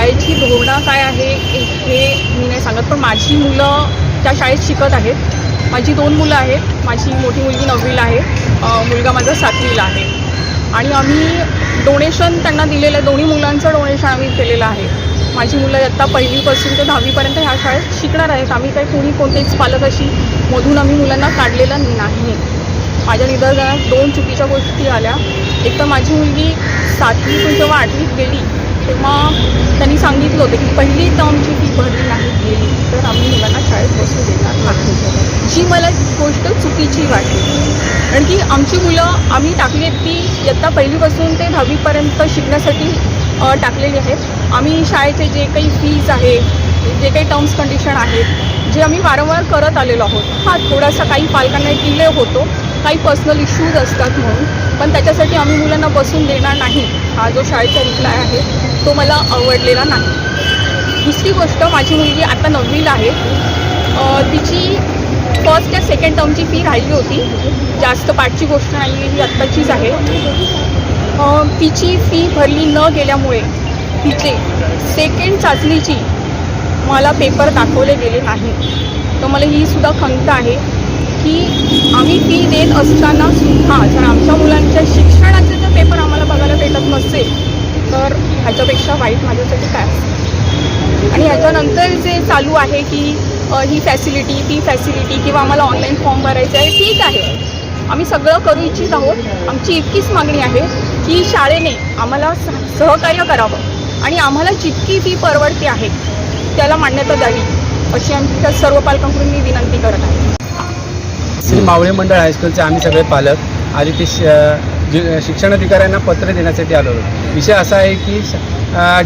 शाळेची धोरणं काय आहे हे मी नाही सांगत पण माझी मुलं त्या शाळेत शिकत आहेत. माझी दोन मुलं आहेत. माझी मोठी मुलगी नववीला आहे मुलगा माझा सातवीला आहे. आणि आम्ही डोनेशन त्यांना दिलेलं आहे दोन्ही मुलांचं डोनेशन आम्ही केलेलं आहे. माझी मुलं आत्ता पहिलीपासून ते दहावीपर्यंत ह्या शाळेत शिकणार आहेत. आम्ही काही कोणी कोणतेच पालक अशी मधून आम्ही मुलांना काढलेलं नाही माझ्या निदर्शनात दोन चुकीच्या गोष्टी आल्या. एक तर माझी मुलगी सातवीतून जेव्हा आठवीत गेली. तेव्हा त्यांनी सांगितलं होतं की पहिली टर्मची फी भरली नाही गेली तर आम्ही मुलांना शाळेत बसू देणार नाही. जी मला गोष्ट चुकीची वाटली कारण की आमची मुलं आम्ही टाकली आहेत ती इयत्ता पहिलीपासून ते दहावीपर्यंत शिकण्यासाठी टाकलेली आहेत. आम्ही शाळेचे जे काही फीज आहे जे काही टर्म्स कंडिशन आहेत जे आम्ही वारंवार करत आलेलो आहोत हा थोडासा काही पालकांना डिले होतो. काही पर्सनल इश्यूज असतात म्हणून पण त्याच्यासाठी आम्ही मुलांना बसून देणार नाही. हा जो शाळेचा रिप्लाय आहे तो मला आवडलेला नाही. दुसरी गोष्ट माझी मुलगी आता नववीला आहे. तिची फर्स्ट या सेकंड टर्मची फी राहिली होती. जास्त पाठची गोष्ट नाही आहे ही आत्ताचीच आहे. तिची फी भरली न गेल्यामुळे तिचे सेकंड चाचणीची मला पेपर दाखवले गेले नाही. तर मला ही सुद्धा खंत आहे की आम्ही फी देत असताना सुद्धा जर आमच्या मुलांच्या शिक्षणाचे जर पेपर आम्हाला बघायला भेटत नसेल तर ह्याच्यापेक्षा वाईट माझ्यासाठी काय आणि ह्याच्यानंतर जे चालू आहे की ही फॅसिलिटी ती फॅसिलिटी किंवा आम्हाला ऑनलाईन फॉर्म भरायचा आहे ठीक आहे. आम्ही सगळं करू इच्छित आहोत. आमची इतकीच मागणी आहे की शाळेने आम्हाला सहकार्य करावं. आणि आम्हाला जितकी फी परवडते आहे त्याला मान्यता द्यावी अशी आमच्या सर्व पालकांकडून मी विनंती करत आहे. श्री मावळे मंडळ हायस्कूलचे आम्ही सगळे पालक. आणि ते श शिक्षणाधिकाऱ्यांना पत्र देण्यासाठी आलो होतो. विषय असा आहे की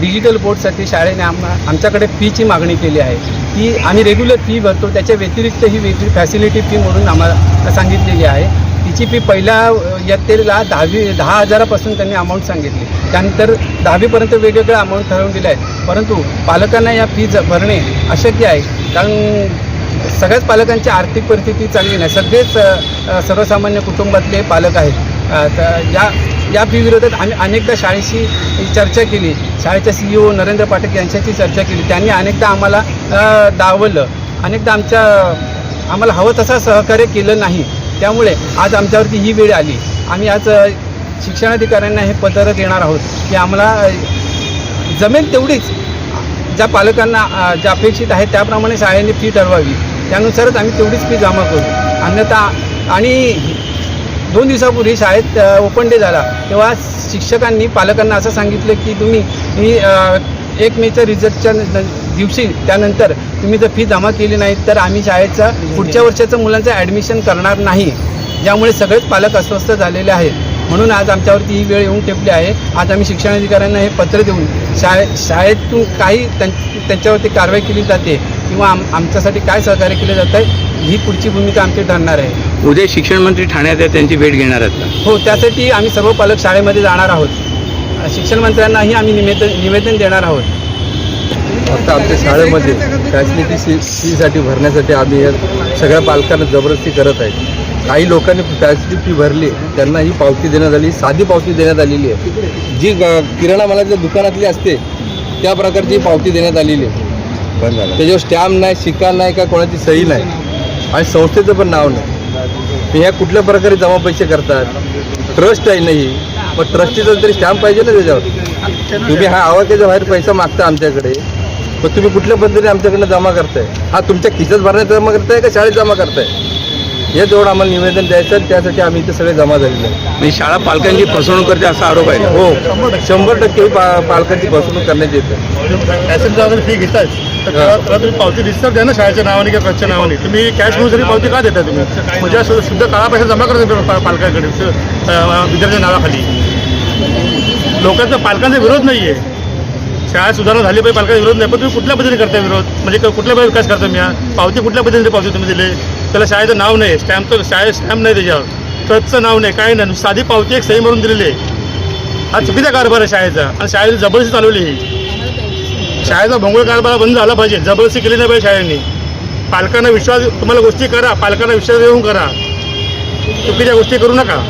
डिजिटल बोर्डसाठी शाळेने आम आमच्याकडे फीची मागणी केली आहे. ती आम्ही रेग्युलर फी भरतो त्याच्या व्यतिरिक्त ही वेगळी फॅसिलिटी फी म्हणून आम्हाला सांगितलेली आहे. तिची फी पहिल्या अ, इयत्तेला दहावी दहा हजारापासून त्यांनी अमाऊंट सांगितली. त्यानंतर दहावीपर्यंत वेगवेगळ्या अमाऊंट ठरवून दिल्या आहेत. परंतु पालकांना या फी भरणे अशक्य आहे. कारण सगळ्याच पालकांची आर्थिक परिस्थिती चांगली नाही. सगळेच सर्वसामान्य कुटुंबातले पालक आहेत. तर या या फी विरोधात आम्ही अनेकदा शाळेशी चर्चा केली. शाळेच्या सी ओ नरेंद्र पाठक यांच्याशी चर्चा केली. त्यांनी अनेकदा आम्हाला दावलं अनेकदा आमच्या आम्हाला हवं तसं सहकार्य केलं नाही. त्यामुळे आज आमच्यावरती ही वेळ आली. आम्ही आज शिक्षणाधिकाऱ्यांना हे पत्र देणार आहोत की आम्हाला जमेल तेवढीच. ज्या पालकांना ज्या अपेक्षित आहे त्याप्रमाणे शाळेने फी ठरवावी. त्यानुसारच आम्ही तेवढीच फी जमा करू. अन्यथा आणि दोन दिवसापूर्वी शाळेत ओपन डे झाला. तेव्हा शिक्षकांनी पालकांना असं सांगितलं की तुम्ही ही एक मेच्या रिझल्टच्या दिवशी त्यानंतर तुम्ही जर फी जमा केली नाही तर आम्ही शाळेचं पुढच्या वर्षाचं मुलांचं ॲडमिशन करणार नाही. ज्यामुळे सगळेच पालक अस्वस्थ झालेले आहेत. म्हणून आज आमच्यावरती ही वेळ येऊन टेपली आहे. आज आम्ही शिक्षणाधिकाऱ्यांना हे पत्र देऊन शाळे शाळेतून काही त्यां त्यांच्यावरती कारवाई केली जाते किंवा आम आमच्यासाठी काय सहकार्य केले जात आहे ही पुढची भूमिका आमची ठरणार आहे. उद्या शिक्षण मंत्री ठाण्यात आहे त्यांची भेट घेणार आहेत का? हो त्यासाठी आम्ही सर्व पालक शाळेमध्ये जाणार आहोत. शिक्षण मंत्र्यांनाही आम्ही निवेदन निवेदन देणार आहोत. फक्त आमच्या शाळेमध्ये फॅसिलिटी सी फीसाठी भरण्यासाठी आम्ही या सगळ्या पालकांना जबरदस्ती करत आहे. काही लोकांनी फॅसिलिटी फी भरली त्यांना ही पावती देण्यात आली साधी पावती देण्यात आलेली आहे. जी ग- किराणा मालाच्या दुकानातली असते त्या प्रकारची पावती देण्यात आलेली आहे. त्याच्यावर स्टॅम्प नाही शिक्का नाही का कोणाची सही नाही. आणि संस्थेचं पण नाव नाही. ह्या कुठल्या प्रकारे जमा पैसे करतात? ट्रस्ट आहे नाही मग ट्रस्टीचा तरी स्टॅम्प पाहिजे ना त्याच्यावर? तुम्ही हा आवाक्याच्या बाहेर पैसा मागता आमच्याकडे. मग तुम्ही कुठल्या पद्धतीने आमच्याकडनं जमा करताय? हा तुमच्या खिशात भरण्यात जमा करताय का शाळेत जमा करताय? हे जेवढं आम्हाला निवेदन द्यायचं त्यासाठी आम्ही इथे सगळे जमा झालेले आहे म्हणजे शाळा पालकांची फसवणूक करते असा आरोप आहे हो. शंभर टक्के. ही पा पालकांची फसवणूक करण्यात येते. पॅसेंजर अगर फी घेताय तर तुम्ही पावती रिजिस्टर द्या ना शाळेच्या नावाने किंवा ट्रस्टच्या नावाने. तुम्ही कॅश म्हणून जरी पावती का देता तुम्ही? म्हणजे शुद्ध काळा पैसा जमा करत पालकांकडे विद्यार्थ्याच्या नावाखाली. लोकांचा पालकांचा विरोध नाही आहे शाळा सुधारणा झाली पाहिजे पालकांचा विरोध नाही. पण तुम्ही कुठल्या पद्धतीने करताय विरोध? म्हणजे कुठल्या पद्धतीने विकास करता मी हा? पावती कुठल्या पद्धतीने पावती तुम्ही दिले? त्याला शाळेचं नाव नाही स्टॅम्पचं शाळेत स्टॅम्प नाही त्याच्यावर. ट्रस्टचं नाव नाही काय नाही. साधी पावती एक सही मारून दिलेली आहे. हा चुकीचा कारभार आहे शाळेचा. आणि शाळेला जबरदस्ती चालवली ही. शाळेचा भोंगळ कारभार बंद झाला पाहिजे. जबरदस्ती केली नाही पाहिजे शाळेने. पालकांना विश्वास तुम्हाला गोष्टी करा. पालकांना विश्वास देऊन करा. चुकीच्या गोष्टी करू नका.